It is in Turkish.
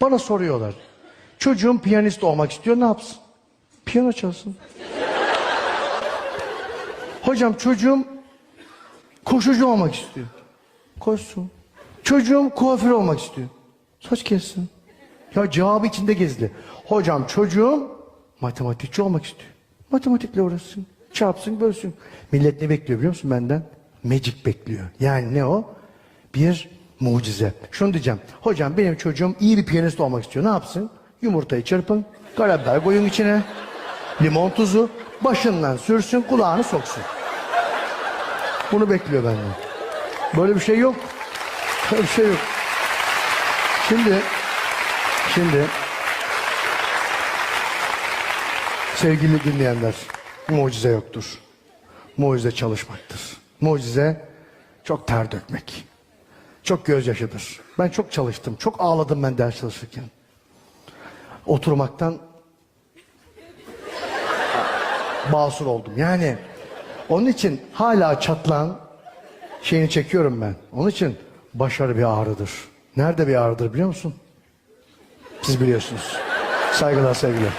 Bana soruyorlar. Çocuğum piyanist olmak istiyor ne yapsın? Piyano çalsın. Hocam çocuğum koşucu olmak istiyor. Koşsun. Çocuğum kuaför olmak istiyor. Saç kessin. Ya cevabı içinde gizli. Hocam çocuğum matematikçi olmak istiyor. Matematikle uğraşsın. Çarpsın bölsün. Millet ne bekliyor biliyor musun benden? Magic bekliyor. Yani ne o? Bir mucize. Şunu diyeceğim. Hocam benim çocuğum iyi bir piyanist olmak istiyor. Ne yapsın? Yumurtayı çırpın. Karabiber koyun içine. Limon tuzu. Başından sürsün kulağını soksun. Bunu bekliyor benden. Böyle bir şey yok. Böyle bir şey yok. Şimdi, şimdi sevgili dinleyenler, mucize yoktur. Mucize çalışmaktır. Mucize çok ter dökmek. Çok gözyaşıdır. Ben çok çalıştım. Çok ağladım ben ders çalışırken. Oturmaktan basur oldum. Yani onun için hala çatlan şeyini çekiyorum ben. Onun için başarı bir ağrıdır. Nerede bir ağrıdır biliyor musun? Siz biliyorsunuz. Saygılar sevgiler.